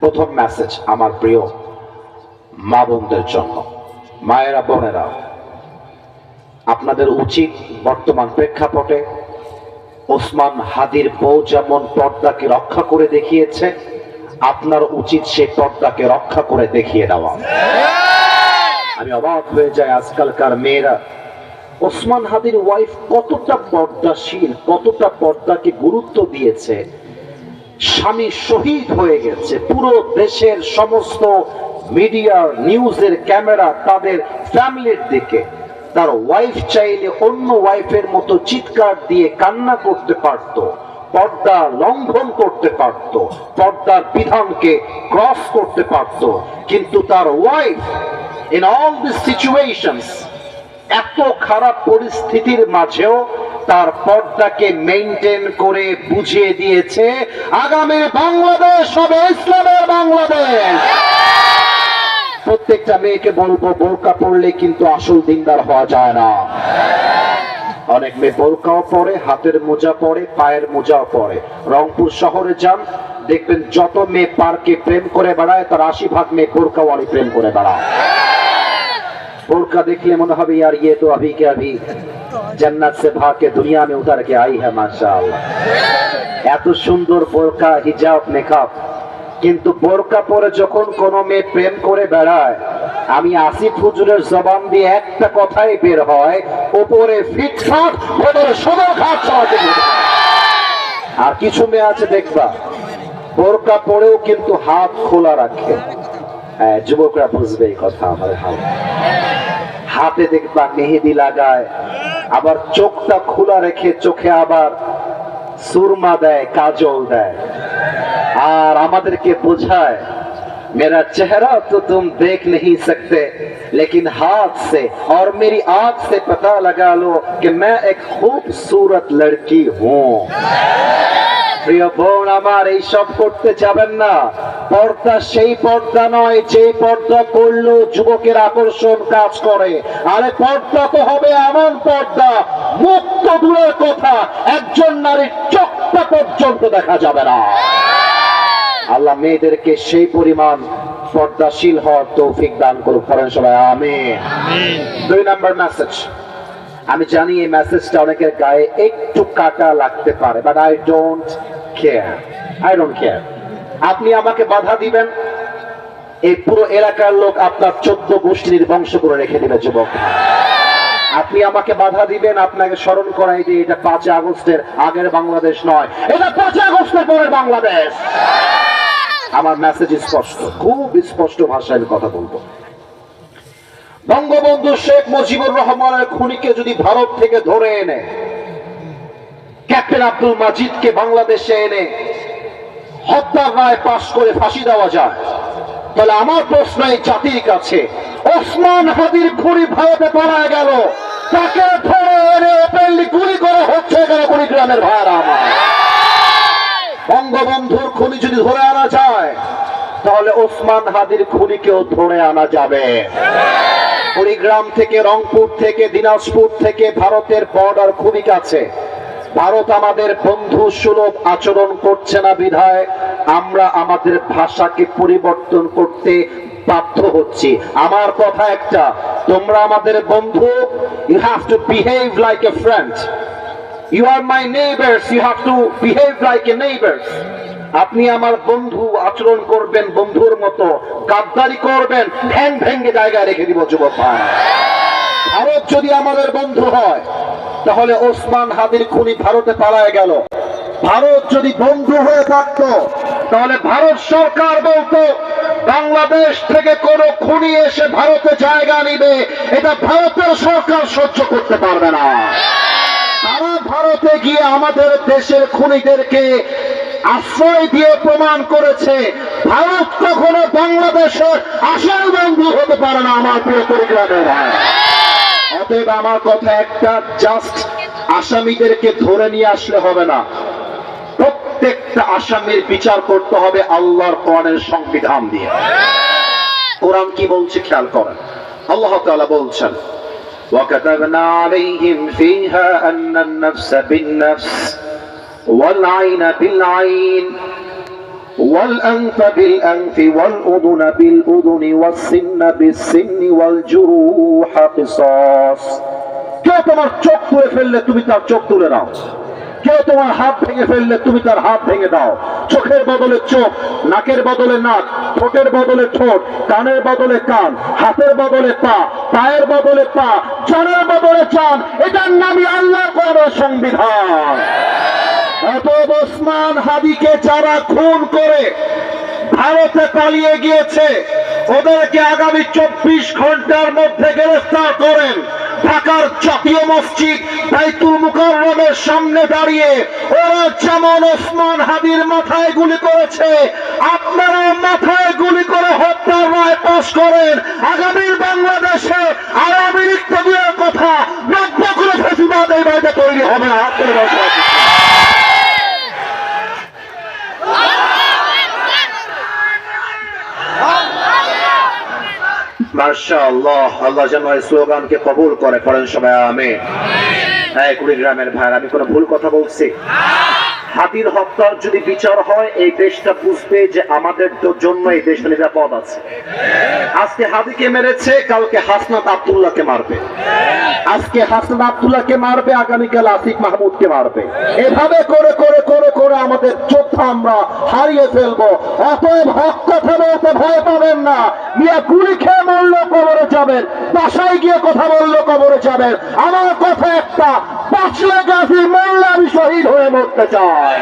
প্রথম মেসেজ আমার প্রিয় মা বোনদের জন্য। মায়েরা, বোনেরা, আপনাদের উচিত বর্তমান প্রেক্ষাপটে ওসমান হাদির বউ যেমন পর্দাকে রক্ষা করে দেখিয়েছে, আপনার উচিত সেই পর্দাকে রক্ষা করে দেখিয়ে দেওয়া। আমি অবাক হয়ে যাই আজকালকার মেয়েরা। ওসমান হাদির ওয়াইফ কতটা পর্দাশীল, কতটা পর্দাকে গুরুত্ব দিয়েছে স্বামী শহীদ হয়ে গেছে। পুরো দেশের সমস্ত মিডিয়ার নিউজের ক্যামেরা, তাদের ফ্যামিলির দিকে। তার ওয়াইফ চাইলে অন্য ওয়াইফের মতো চিৎকার দিয়ে কান্না করতে পারত, পর্দা লঙ্ঘন করতে পারত, পর্দার বিধানকে ক্রস করতে পারত। কিন্তু তার wife in all this situations এত খারাপ পরিস্থিতির মাঝেও তার পর্দাকে মেনটেন করে বুঝিয়ে দিয়েছে আগামী বাংলাদেশ হবে ইসলামের বাংলাদেশ। প্রত্যেকটা মেয়েকে বলব, বোরকা পড়লে কিন্তু আসল দিনদার হওয়া যায় না। অনেক মেয়ে বোরকাও পরে, হাতের মোজা পরে, পায়ের মোজাও পরে। রংপুর শহরে যান, দেখবেন যত মেয়ে পার্কে প্রেম করে বেড়ায়, তার আশি ভাগ মেয়ে বোরকাওয়ালি প্রেম করে বেড়ায়। বোরকা দেখলে মনে হবে আর ইয়ে তো तो কে के জান্নাত সে ভাগে দুনিয়া মে উতার কে আই হ্যায় মাশাআল্লাহ এত সুন্দর বোরকা হিজাব মেকআপ কিন্তু বোরকা পরে যখন কোন মেয়ে প্রেম করে বেড়ায় আমি আসিফ হুজুরের জবান দিয়ে একটা কথাই বের হয়, ওপরে ফিটফাট ভেতরে সদর ঘাট সমাজে আর কিছু মেয়ে আছে দেখবা, বোরকা পরেও কিন্তু হাত খোলা রাখে। যুবকরা বুঝবে এই কথা আমার হাল হাতে দেখবা মেহেদি লাগায় আবার চোখটা খোলা রেখে চোখে আবার সুরমা দেয় কাজল দেয় আর আমাদেরকে বোঝায় मेरा चेहरा तो तुम देख नहीं सकते लेकिन हाथ से और मेरी आंख से पता लगा लो कि मैं एक खूबसूरत लड़की हूँ প্রিয় বোন আমার এইসব করতে যাবেন না। পর্দা সেই পর্দা নয় যে পর্দা করলেও যুবকের আকর্ষণ কাজ করে। আরে পর্দা তো হবে এমন পর্দা মুক্ত দূরের কথা একজন নারীর চোখটা পর্যন্ত দেখা যাবে না। আল্লাহ মেয়েদেরকে সেই পরিমাণ পর্দাশীল হওয়ার তৌফিক দান করুক। পড়েন সবাই আমি দুই নাম্বার মেসেজ আমি জানি এই মেসেজটা অনেকের গায়ে একটু কাটা লাগতে পারে but I don't care I don't care আপনি আমাকে বাধা দিবেন, এই পুরো এলাকার লোক আপনার চোদ্দ গোষ্ঠীর বংশ করে রেখে দিবে, যুবক আপনি আমাকে বাধা দিবেন, আপনাকে স্মরণ করাই দিয়ে এটা পাঁচ আগস্টের আগের বাংলাদেশ নয়, এটা পাঁচ আগস্টের পরের বাংলাদেশ। আমার মেসেজ স্পষ্ট, খুব স্পষ্ট ভাষায় কথা বলব। বঙ্গবন্ধু শেখ মুজিবুর রহমানের খুনিকে যদি ভারত থেকে ধরে এনে ক্যাপ্টেন আব্দুল মাজিদকে বাংলাদেশে এনে হত্যার রায় পাশ করে ফাঁসি দেওয়া যায়। তাহলে আমার প্রশ্ন এই জাতির কাছে, ওসমান হাদির খুনি ভারতে পালায় গেল, তাকে ধরে এনে ওপেনলি গুলি করে হচ্ছে কেন কুড়িগ্রামের ভাইয়ারা আমার। বঙ্গবন্ধুর খুনি যদি ধরে আনা যায়, তাহলে ওসমান হাদির খুনিকেও ধরে আনা যাবে। কুড়িগ্রাম থেকে রংপুর থেকে, দিনাজপুর থেকে ভারতের বর্ডার খুবই কাছে। ভারত আমাদের বন্ধু সুলভ আচরণ করছে না বিধায়, আমরা আমাদের ভাষাকে পরিবর্তন করতে বাধ্য হচ্ছি। আমার কথা একটা, তোমরা আমাদের বন্ধু you have to behave like a friend you are my neighbours you have to behave like a neighbours আপনি আমার বন্ধু আচরণ করবেন বন্ধুর মতো, গাদ্দারি করবেন, ঠ্যাং ভেঙ্গে জায়গায় রেখে দিব, যুবক ভাই। ভারত যদি আমাদের বন্ধু হয় তাহলে ওসমান হাদির খুনি ভারতে পালায় গেল। ভারত যদি বন্ধু হয়ে থাকতো, তাহলে ভারত সরকার বলতো, বাংলাদেশ থেকে কোন খুনি এসে ভারতে জায়গা নিবে, এটা ভারতের সরকার সহ্য করতে পারবে না। তারা ভারতে গিয়ে আমাদের দেশের খুনিদেরকে আশ্রয় দিয়ে প্রমাণ করেছে, ভারত কখনো বাংলাদেশের আসল বন্ধু হতে পারে না, আমার প্রিয় পরিগ্রামের অতএব আমার কথা একটা জাস্ট আসামিদেরকে ধরে নিয়ে আসলে হবে না প্রত্যেকটা আসামির বিচার করতে হবে আল্লাহর কোরআনের সংবিধান দিয়ে কোরআন কি বলছে খেয়াল করেন আল্লাহ তাআলা বলছেন وكتبنا عليهم فيها أن النفس بالنفس والعين بالعين والأنف بالأنف والأذن بالأذن والسن بالسن والجروح قصاص কেউ তোমার চোখ তুলে ফেললে তুমি তার চোখ তুলে নাও কেউ তোমার হাত ভেঙে ফেললে তুমি তার হাত ভেঙে দাও চোখের বদলে চোখ নাকের বদলে নাক ঠোঁটের বদলে ঠোঁট কানের বদলে কান হাতের বদলে পা পায়ের বদলে পা জানের বদলে চান এটার নামই আল্লাহ কোন সংবিধান ওসমান হাদিকে যারা খুন করে ভারতে পালিয়ে গিয়েছে, ওদেরকে আগামী চব্বিশ ঘণ্টার মধ্যে গ্রেফতার করেন। ঢাকার জাতীয় মসজিদ বাইতুল মুকাররমের সামনে দাঁড়িয়ে ওরা যেমন ওসমান হাদির মাথায় গুলি করেছে, আপনারা মাথায় গুলি করে হত্যার রায় পাশ করেন। আগামীর বাংলাদেশে আওয়ামী লীগ কথা নব্য করে ফেসিবাদ এই বাড়িতে তৈরি হবে না। মার্শাল্লাহ আল্লাহ যেন এই স্লোগানকে কবুল করে। করেন সবাই আমি হ্যাঁ কুড়িগ্রামের ভাই আমি কোনো ভুল কথা বলছি? হাতির হত্যার যদি বিচার হয়, এই দেশটা বুঝবে যে আমাদের জন্য এই দেশটা নিরাপদ আছে। আজকে হাদিকে মেরেছে, কালকে হাসনাত আব্দুল্লাহকে মারবে। আজকে হাসনাত আব্দুল্লাহকে মারবে, আগামীকাল আসিফ মাহমুদকে মারবে। এভাবে করে করে করে করে আমাদের যোদ্ধা আমরা হারিয়ে ফেলব। অতএব হক কথা বলতে ভয় পাবেন না। মিয়া গুলি খেয়ে মরলেও কবরে যাবেন, বাসায় গিয়ে কথা বললেও কবরে যাবেন। আমার কথা একটা বাঁচলে গাছি মোল্লা আমি শহীদ হয়ে মরতে চাই।